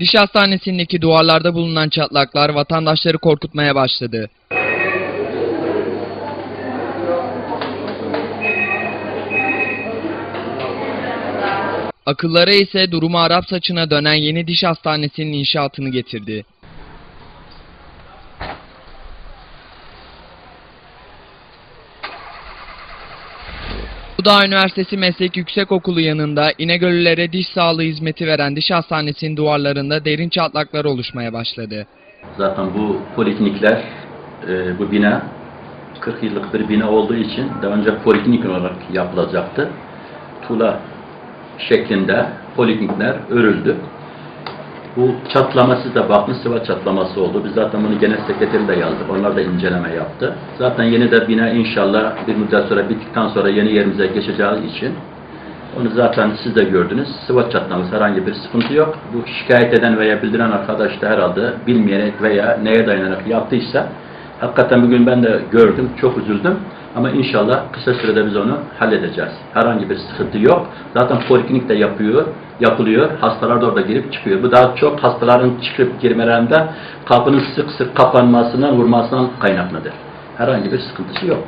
Diş hastanesindeki duvarlarda bulunan çatlaklar vatandaşları korkutmaya başladı. Akıllara ise durumu Arap saçına dönen yeni diş hastanesinin inşaatını getirdi. Uludağ Üniversitesi Meslek Yüksekokulu yanında İnegöllülere diş sağlığı hizmeti veren diş hastanesinin duvarlarında derin çatlaklar oluşmaya başladı. Zaten bu poliklinikler, e, bu bina 40 yıllık bir bina olduğu için daha önce poliklinik olarak yapılacaktı. Tula şeklinde poliklinikler örüldü. Bu çatlaması da bakın sıva çatlaması oldu. Biz zaten bunu genel sekreteri de yazdık. Onlar da inceleme yaptı. Zaten yeni de bina inşallah bir müddet sonra bittikten sonra yeni yerimize geçeceğiz için onu zaten siz de gördünüz. Sıva çatlaması herhangi bir sıkıntı yok. Bu şikayet eden veya bildiren arkadaş da herhalde bilmeyerek veya neye dayanarak yaptıysa hakikaten bugün ben de gördüm, çok üzüldüm. Ama inşallah kısa sürede biz onu halledeceğiz. Herhangi bir sıkıntı yok. Zaten poliklinik de yapıyor, yapılıyor. Hastalar da orada girip çıkıyor. Bu daha çok hastaların çıkıp girmelerinde kapının sık sık kapanmasından, vurmasından kaynaklıdır. Herhangi bir sıkıntısı yok.